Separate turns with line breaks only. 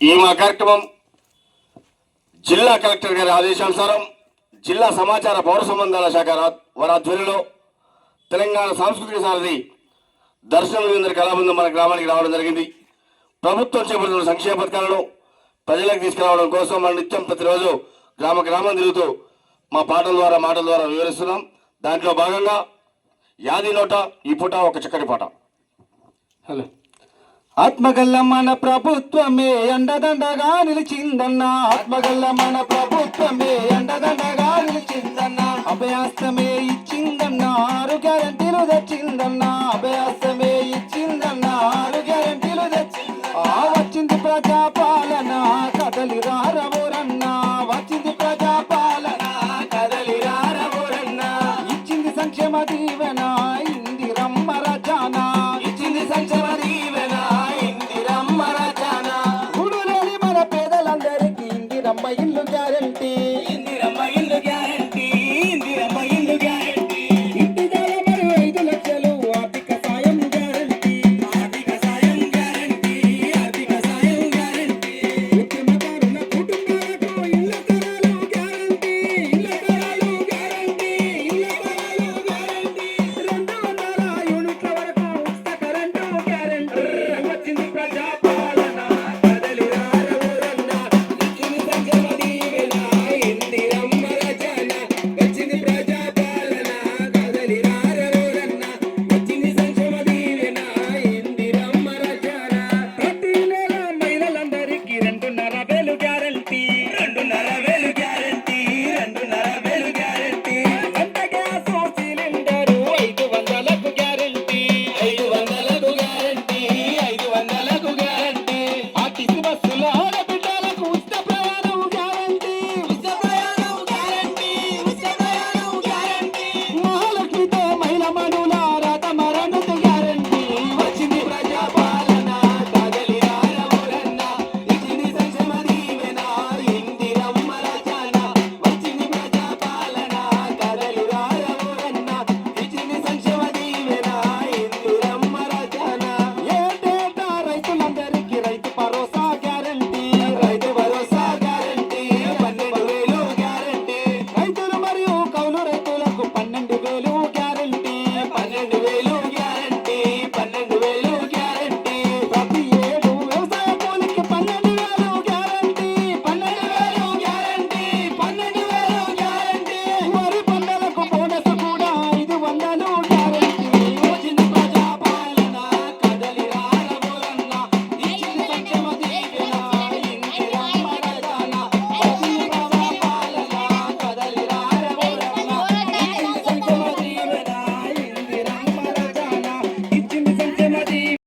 ఈ మా కార్యక్రమం జిల్లా కలెక్టర్ గారి ఆదేశానుసారం జిల్లా సమాచార పౌర సంబంధాల శాఖ రా- వారి ఆధ్వర్యంలో తెలంగాణ సాంస్కృతిక సారథి దర్శనం వీంద్ర కళాబృందం మన గ్రామానికి రావడం జరిగింది. ప్రభుత్వం చేపడుతున్న సంక్షేమ పథకాలను ప్రజలకు తీసుకురావడం కోసం మన నిత్యం ప్రతిరోజు గ్రామ గ్రామం తిరుగుతూ మా పాటల ద్వారా మాటల ద్వారా వివరిస్తున్నాం. దాంట్లో భాగంగా యాది నోట ఈ పూట ఒక చక్కటి పాట.
హలో. ఆత్మగల్ల మన ప్రభుత్వమే ఎండదండగా నిలిచిందన్న. ఆత్మగల్ల మన ప్రభుత్వమే ఎండదండగా నిలిచిందన్న. అభయాస్తమే ఇచ్చిందన్న ఆరు గ్యారంటీలు తెచ్చిందన్న. అభయాస్తమే ఇచ్చిందన్న ఆరు గ్యారంటీలు తెచ్చింది వచ్చింది ప్రజాపాలన కదలి రారవోరన్న. వచ్చింది ప్రజాపాలన
కదలి రారవోరన్న.
ఇచ్చింది సంక్షేమ దీవెనా